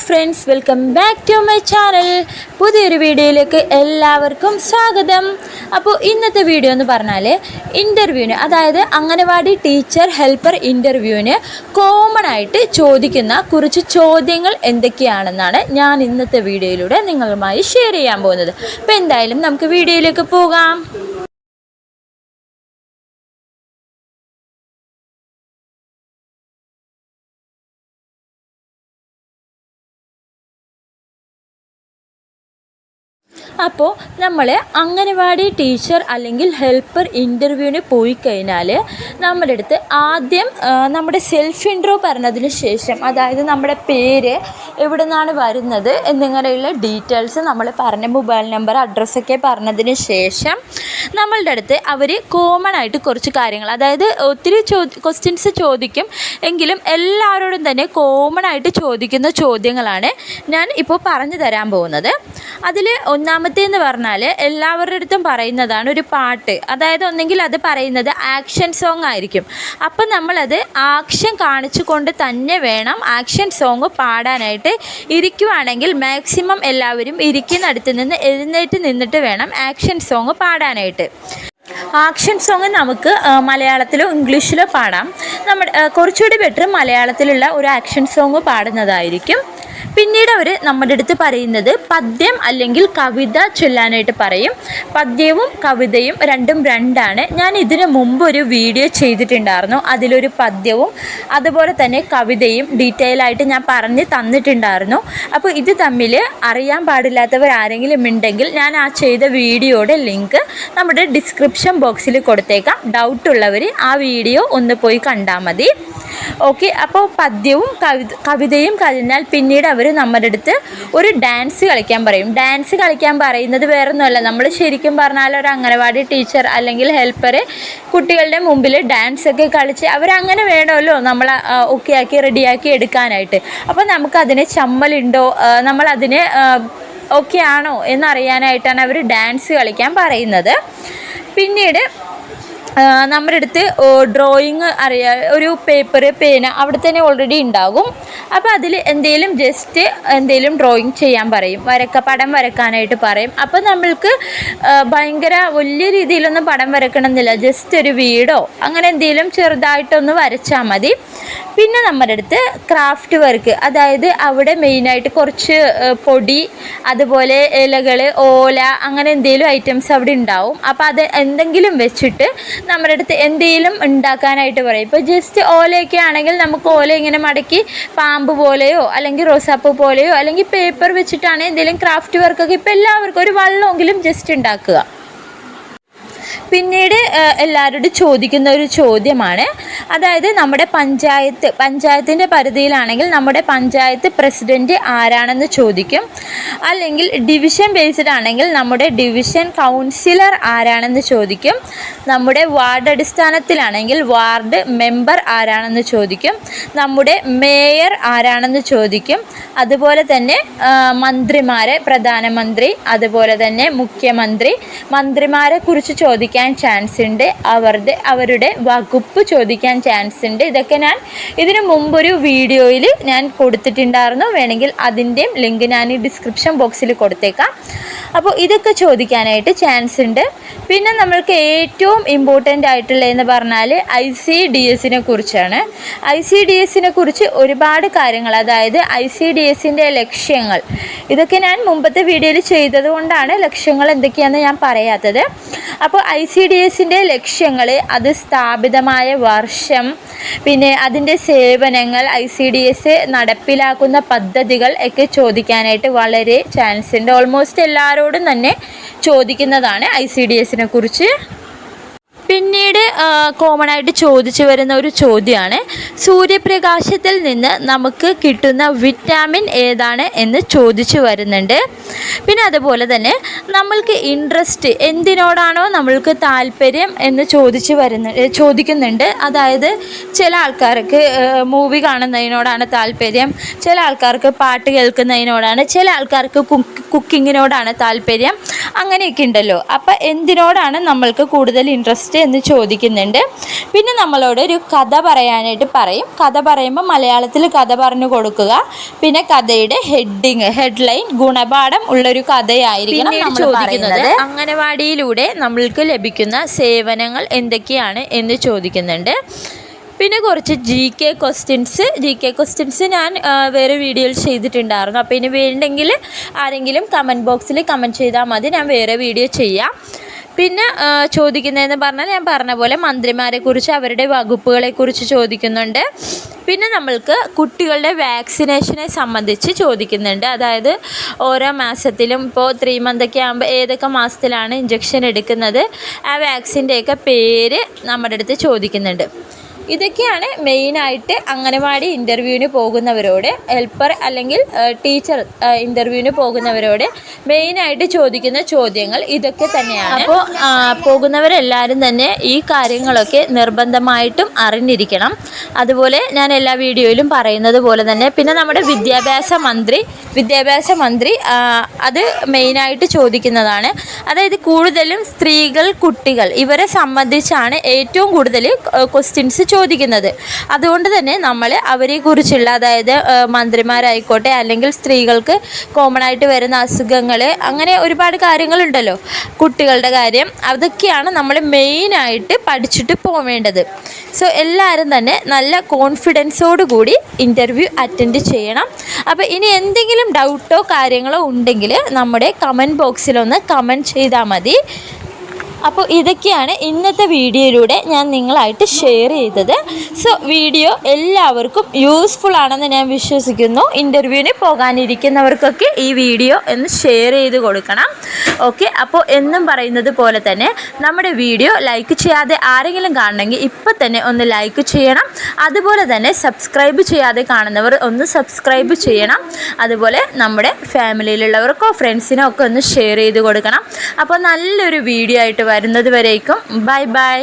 Friends welcome back to my channel പുതിയൊരു വീഡിയോയിലേക്ക് എല്ലാവർക്കും സ്വാഗതം. അപ്പോൾ ഇന്നത്തെ വീഡിയോ എന്ന് പറഞ്ഞാൽ ഇന്റർവ്യൂവിന് അതായത് അംഗനവാടി ടീച്ചർ ഹെൽപ്പർ ഇന്റർവ്യൂവിന് കോമൺ ആയിട്ട് ചോദിക്കുന്ന കുറച്ച് ചോദ്യങ്ങൾ എന്തൊക്കെയാണെന്നാണ് ഞാൻ ഇന്നത്തെ വീഡിയോയിലൂടെ നിങ്ങളുമായി ഷെയർ ചെയ്യാൻ പോകുന്നത്. അപ്പോൾ എന്തായാലും നമുക്ക് വീഡിയോയിലേക്ക് പോകാം. അപ്പോൾ നമ്മൾ അംഗനവാടി ടീച്ചർ അല്ലെങ്കിൽ ഹെൽപ്പർ ഇന്റർവ്യൂവിന് പോയി കഴിഞ്ഞാൽ നമ്മുടെ അടുത്ത് ആദ്യം നമ്മുടെ സെൽഫ് ഇൻട്രോ പറഞ്ഞതിന് ശേഷം അതായത് നമ്മുടെ പേര് എവിടെ നിന്നാണ് വരുന്നത് എന്നിങ്ങനെയുള്ള ഡീറ്റെയിൽസ് നമ്മൾ പറഞ്ഞ മൊബൈൽ നമ്പർ അഡ്രസ്സൊക്കെ പറഞ്ഞതിന് ശേഷം നമ്മളുടെ അടുത്ത് അവർ കോമൺ ആയിട്ട് കുറച്ച് കാര്യങ്ങൾ അതായത് ഒത്തിരി ചോ ക്വസ്റ്റ്യൻസ് ചോദിക്കും എങ്കിലും എല്ലാവരോടും തന്നെ കോമൺ ആയിട്ട് ചോദിക്കുന്ന ചോദ്യങ്ങളാണ് ഞാൻ ഇപ്പോൾ പറഞ്ഞു തരാൻ പോകുന്നത്. അതിൽ ഒന്നാമത്തേന്ന് പറഞ്ഞാൽ എല്ലാവരുടെ അടുത്തും പറയുന്നതാണ് ഒരു പാട്ട്. അതായത് ഒന്നെങ്കിൽ അത് പറയുന്നത് ആക്ഷൻ സോങ് ആയിരിക്കും. അപ്പം നമ്മളത് ആക്ഷൻ കാണിച്ചുകൊണ്ട് തന്നെ വേണം ആക്ഷൻ സോങ് പാടാനായിട്ട് ഇരിക്കുവാണെങ്കിൽ മാക്സിമം എല്ലാവരും ഇരിക്കുന്നിടത്ത് നിന്ന് എഴുന്നേറ്റ് നിന്നിട്ട് വേണം ആക്ഷൻ സോങ് പാടാനായിട്ട്. ആക്ഷൻ സോങ് നമുക്ക് മലയാളത്തിലോ ഇംഗ്ലീഷിലോ പാടാം. നമ്മുടെ കുറച്ചുകൂടി ബെറ്റർ മലയാളത്തിലുള്ള ഒരു ആക്ഷൻ സോങ് പാടുന്നതായിരിക്കും. പിന്നീട് അവർ നമ്മുടെ അടുത്ത് പറയുന്നത് പദ്യം അല്ലെങ്കിൽ കവിത ചൊല്ലാനായിട്ട് പറയും. പദ്യവും കവിതയും രണ്ടും രണ്ടാണ്. ഞാൻ ഇതിനു മുമ്പ് ഒരു വീഡിയോ ചെയ്തിട്ടുണ്ടായിരുന്നു. അതിലൊരു പദ്യവും അതുപോലെ തന്നെ കവിതയും ഡീറ്റെയിൽ ആയിട്ട് ഞാൻ പറഞ്ഞ് തന്നിട്ടുണ്ടായിരുന്നു. അപ്പോൾ ഇത് തമ്മിൽ അറിയാൻ പാടില്ലാത്തവർ ആരെങ്കിലും ഉണ്ടെങ്കിൽ ഞാൻ ആ ചെയ്ത വീഡിയോയുടെ ലിങ്ക് നമ്മുടെ ഡിസ്ക്രിപ്ഷൻ ബോക്സിൽ കൊടുത്തേക്കാം. ഡൗട്ടുള്ളവർ ആ വീഡിയോ ഒന്ന് പോയി കണ്ടാൽ മതി. ഓക്കെ അപ്പോൾ പദ്യവും കവി കവിതയും കഴിഞ്ഞാൽ പിന്നീട് അവർ നമ്മുടെ അടുത്ത് ഒരു ഡാൻസ് കളിക്കാൻ പറയും. ഡാൻസ് കളിക്കാൻ പറയുന്നത് വേറൊന്നുമല്ല. നമ്മൾ ശരിക്കും പറഞ്ഞാൽ ഒരു അംഗനവാടി ടീച്ചർ അല്ലെങ്കിൽ ഹെൽപ്പർ കുട്ടികളുടെ മുമ്പിൽ ഡാൻസ് ഒക്കെ കളിച്ച് അവരങ്ങനെ വേണമല്ലോ നമ്മൾ ഓക്കെ ആക്കി റെഡിയാക്കി എടുക്കാനായിട്ട്. അപ്പോൾ നമുക്കതിന് ചമ്മലുണ്ടോ? നമ്മളതിന് ഓക്കെ ആണോ എന്നറിയാനായിട്ടാണ് അവർ ഡാൻസ് കളിക്കാൻ പറയുന്നത്. പിന്നീട് നമ്മുടെ അടുത്ത് ഡ്രോയിങ് അറിയാ ഒരു പേപ്പർ പേന അവിടെ തന്നെ ഓൾറെഡി ഉണ്ടാകും. അപ്പോൾ അതിൽ എന്തെങ്കിലും ജസ്റ്റ് എന്തെങ്കിലും ഡ്രോയിങ് ചെയ്യാൻ പറയും. വരക്ക പടം വരക്കാനായിട്ട് പറയും. അപ്പോൾ നമ്മൾക്ക് ഭയങ്കര വലിയ രീതിയിലൊന്നും പടം വരക്കണമെന്നില്ല. ജസ്റ്റ് ഒരു വീടോ അങ്ങനെ എന്തെങ്കിലും ചെറുതായിട്ടൊന്ന് വരച്ചാൽ മതി. പിന്നെ നമ്മുടെ അടുത്ത് ക്രാഫ്റ്റ് വർക്ക് അതായത് അവിടെ മെയിനായിട്ട് കുറച്ച് പൊടി അതുപോലെ ഇലകൾ ഓല അങ്ങനെ എന്തെങ്കിലും ഐറ്റംസ് അവിടെ ഉണ്ടാവും. അപ്പോൾ അത് എന്തെങ്കിലും വെച്ചിട്ട് നമ്മുടെ അടുത്ത് എന്തെങ്കിലും ഉണ്ടാക്കാനായിട്ട് പറയും. ഇപ്പോൾ ജസ്റ്റ് ഓലയൊക്കെ ആണെങ്കിൽ നമുക്ക് ഓല ഇങ്ങനെ മടക്കി പാമ്പ് പോലെയോ അല്ലെങ്കിൽ റോസാപ്പൂ പോലെയോ അല്ലെങ്കിൽ പേപ്പർ വെച്ചിട്ടാണ് എന്തെങ്കിലും ക്രാഫ്റ്റ് വർക്കൊക്കെ ഇപ്പോൾ എല്ലാവർക്കും ഒരു വള്ളമെങ്കിലും ജസ്റ്റ് ഉണ്ടാക്കുക. പിന്നീട് എല്ലാവരോടും ചോദിക്കുന്ന ഒരു ചോദ്യമാണ് അതായത് നമ്മുടെ പഞ്ചായത്ത് പഞ്ചായത്തിന്റെ പരിധിയിലാണെങ്കിൽ നമ്മുടെ പഞ്ചായത്ത് പ്രസിഡന്റ് ആരാണെന്ന് ചോദിക്കും. അല്ലെങ്കിൽ ഡിവിഷൻ ബേസ്ഡ് ആണെങ്കിൽ നമ്മുടെ ഡിവിഷൻ കൗൺസിലർ ആരാണെന്ന് ചോദിക്കും. നമ്മുടെ വാർഡ് അടിസ്ഥാനത്തിലാണെങ്കിൽ വാർഡ് മെമ്പർ ആരാണെന്ന് ചോദിക്കും. നമ്മുടെ മേയർ ആരാണെന്ന് ചോദിക്കും. അതുപോലെ തന്നെ മന്ത്രിമാരെ പ്രധാനമന്ത്രി അതുപോലെ തന്നെ മുഖ്യമന്ത്രി മന്ത്രിമാരെ കുറിച്ച് ചോദിക്കാൻ ചാൻസ് ഉണ്ട്. അവരുടെ അവരുടെ വകുപ്പ് ചോദിക്കാൻ ചാൻസ് ഉണ്ട്. ഇതൊക്കെ ഞാൻ ഇതിനു മുമ്പൊരു വീഡിയോയിൽ ഞാൻ കൊടുത്തിട്ടുണ്ടായിരുന്നു. വേണമെങ്കിൽ അതിന്റെയും ലിങ്ക് ഞാൻ ഈ ഡിസ്ക്രിപ്ഷൻ ബോക്സിൽ കൊടുത്തേക്കാം. അപ്പോൾ ഇതൊക്കെ ചോദിക്കാനായിട്ട് ചാൻസ് ഉണ്ട്. പിന്നെ നമ്മൾക്ക് ഏറ്റവും ഇമ്പോർട്ടന്റ് ആയിട്ടുള്ളതെന്ന് പറഞ്ഞാൽ ഐ സി ഡി എസിനെ കുറിച്ചാണ്. ഐ സി ഡി എസിനെ കുറിച്ച് ഒരുപാട് കാര്യങ്ങൾ അതായത് ഐ സി ഡി എസിന്റെ ലക്ഷ്യങ്ങൾ. ഇതൊക്കെ ഞാൻ മുമ്പത്തെ വീഡിയോയിൽ ചെയ്തത് കൊണ്ടാണ് ലക്ഷ്യങ്ങൾ എന്തൊക്കെയാണെന്ന് ഞാൻ പറയാത്തത്. അപ്പോൾ ഐ സി ഡി എസിന്റെ ലക്ഷ്യങ്ങൾ അത് സ്ഥാപിതമായ വർഷം പിന്നെ അതിന്റെ സേവനങ്ങൾ ഐ സി ഡി എസ് നടപ്പിലാക്കുന്ന പദ്ധതികൾ ഒക്കെ ചോദിക്കാനായിട്ട് വളരെ ചാൻസ് ഉണ്ട്. ഓൾമോസ്റ്റ് എല്ലാവരോടും തന്നെ ചോദിക്കുന്നതാണ് ഐ സി ഡി എസിനെ കുറിച്ച്. പിന്നീട് കോമൺ ആയിട്ട് ചോദിച്ചു വരുന്ന ഒരു ചോദ്യമാണ്. സൂര്യപ്രകാശത്തിൽ നിന്ന് നമുക്ക് കിട്ടുന്ന വിറ്റാമിൻ ഏതാണ് എന്ന് ചോദിച്ചു വരുന്നുണ്ട്. പിന്നെ അതുപോലെ തന്നെ നമ്മൾക്ക് ഇൻട്രസ്റ്റ് എന്തിനോടാണോ നമ്മൾക്ക് താല്പര്യം എന്ന് ചോദിച്ചു വരുന്ന ചോദിക്കുന്നുണ്ട്. അതായത് ചില ആൾക്കാർക്ക് മൂവി കാണുന്നതിനോടാണ് താല്പര്യം ചില ആൾക്കാർക്ക് പാട്ട് കേൾക്കുന്നതിനോടാണ് ചില ആൾക്കാർക്ക് കുക്ക് കുക്കിങ്ങിനോടാണ് താല്പര്യം അങ്ങനെയൊക്കെ ഉണ്ടല്ലോ. അപ്പം എന്തിനോടാണ് നമ്മൾക്ക് കൂടുതൽ ഇൻട്രസ്റ്റ് എന്ന് ചോദിക്കുന്നുണ്ട്. പിന്നെ നമ്മളോട് ഒരു കഥ പറയാനായിട്ട് പറയും. കഥ പറയുമ്പോൾ മലയാളത്തിൽ കഥ പറഞ്ഞു കൊടുക്കുക. പിന്നെ കഥയുടെ ഹെഡിങ് ഹെഡ്ലൈൻ ഗുണപാഠം ഉള്ളൊരു കഥയായിരിക്കണം നമ്മൾ ചോദിക്കുന്നത് അംഗനവാടിയിലൂടെ നമ്മൾക്ക് ലഭിക്കുന്ന സേവനങ്ങൾ എന്തൊക്കെയാണ് എന്ന് ചോദിക്കുന്നുണ്ട്. പിന്നെ കുറച്ച് G K questions G K questions ഞാൻ വേറെ വീഡിയോയിൽ ചെയ്തിട്ടുണ്ടായിരുന്നു. അപ്പോൾ ഇനി വേണ്ടെങ്കിൽ ആരെങ്കിലും കമന്റ് ബോക്സിൽ കമന്റ് ചെയ്താൽ മതി. ഞാൻ വേറെ വീഡിയോ ചെയ്യാം. പിന്നെ ചോദിക്കുന്നതെന്ന് പറഞ്ഞാൽ ഞാൻ പറഞ്ഞ പോലെ മന്ത്രിമാരെക്കുറിച്ച് അവരുടെ വകുപ്പുകളെക്കുറിച്ച് ചോദിക്കുന്നുണ്ട്. പിന്നെ നമ്മൾക്ക് കുട്ടികളുടെ വാക്സിനേഷനെ സംബന്ധിച്ച് ചോദിക്കുന്നുണ്ട്. അതായത് ഓരോ മാസത്തിലും ഇപ്പോൾ ത്രീ മന്തൊക്കെ ആകുമ്പോൾ ഏതൊക്കെ മാസത്തിലാണ് ഇഞ്ചക്ഷൻ എടുക്കുന്നത്? ആ വാക്സിന്റെയൊക്കെ പേര് നമ്മുടെ അടുത്ത് ചോദിക്കുന്നുണ്ട്. ഇതൊക്കെയാണ് മെയിനായിട്ട് അംഗനവാടി ഇന്റർവ്യൂവിന് പോകുന്നവരോട് ഹെൽപ്പർ അല്ലെങ്കിൽ ടീച്ചർ ഇന്റർവ്യൂവിന് പോകുന്നവരോട് മെയിനായിട്ട് ചോദിക്കുന്ന ചോദ്യങ്ങൾ ഇതൊക്കെ തന്നെയാണ്. അപ്പോൾ പോകുന്നവരെല്ലാവരും തന്നെ ഈ കാര്യങ്ങളൊക്കെ നിർബന്ധമായിട്ടും അറിഞ്ഞിരിക്കണം. അതുപോലെ ഞാൻ എല്ലാ വീഡിയോയിലും പറയുന്നത് പോലെ തന്നെ പിന്നെ നമ്മുടെ വിദ്യാഭ്യാസ മന്ത്രി വിദ്യാഭ്യാസ മന്ത്രി അത് മെയിനായിട്ട് ചോദിക്കുന്നതാണ്. അതായത് കൂടുതലും സ്ത്രീകൾ കുട്ടികൾ ഇവരെ സംബന്ധിച്ചാണ് ഏറ്റവും കൂടുതൽ ക്വസ്റ്റ്യൻസ് ചോദിക്കുന്നത്. അതുകൊണ്ട് തന്നെ നമ്മൾ അവരെക്കുറിച്ചുള്ള അതായത് മന്ത്രിമാരായിക്കോട്ടെ അല്ലെങ്കിൽ സ്ത്രീകൾക്ക് കോമൺ ആയിട്ട് വരുന്ന അസുഖങ്ങൾ അങ്ങനെ ഒരുപാട് കാര്യങ്ങളുണ്ടല്ലോ. കുട്ടികളുടെ കാര്യം അതൊക്കെയാണ് നമ്മൾ മെയിനായിട്ട് പഠിച്ചിട്ട് പോവേണ്ടത്. സോ എല്ലാവരും തന്നെ നല്ല കോൺഫിഡൻസോട് കൂടി ഇന്റർവ്യൂ അറ്റൻഡ് ചെയ്യണം. അപ്പോൾ ഇനി എന്തെങ്കിലും ഡൗട്ടോ കാര്യങ്ങളോ ഉണ്ടെങ്കിൽ നമ്മുടെ കമന്റ് ബോക്സിലൊന്ന് കമന്റ് ചെയ്താൽ മതി. അപ്പോൾ ഇതൊക്കെയാണ് ഇന്നത്തെ വീഡിയോയിലൂടെ ഞാൻ നിങ്ങളായിട്ട് ഷെയർ ചെയ്തത്. സോ വീഡിയോ എല്ലാവർക്കും യൂസ്ഫുൾ ആണെന്ന് ഞാൻ വിശ്വസിക്കുന്നു. ഇന്റർവ്യൂവിന് പോകാനിരിക്കുന്നവർക്കൊക്കെ ഈ വീഡിയോ ഒന്ന് ഷെയർ ചെയ്ത് കൊടുക്കണം. ഓക്കെ അപ്പോൾ എന്നും പറയുന്നത് പോലെ തന്നെ നമ്മുടെ വീഡിയോ ലൈക്ക് ചെയ്യാതെ ആരെങ്കിലും കാണണമെങ്കിൽ ഇപ്പം തന്നെ ഒന്ന് ലൈക്ക് ചെയ്യണം. അതുപോലെ തന്നെ സബ്സ്ക്രൈബ് ചെയ്യാതെ കാണുന്നവർ ഒന്ന് സബ്സ്ക്രൈബ് ചെയ്യണം. അതുപോലെ നമ്മുടെ ഫാമിലിയിലുള്ളവർക്കോ ഫ്രണ്ട്സിനോ ഒക്കെ ഒന്ന് ഷെയർ ചെയ്ത് കൊടുക്കണം. അപ്പോൾ നല്ലൊരു വീഡിയോ ആയിട്ട് വരുന്നത് വരേക്കും. Bye bye.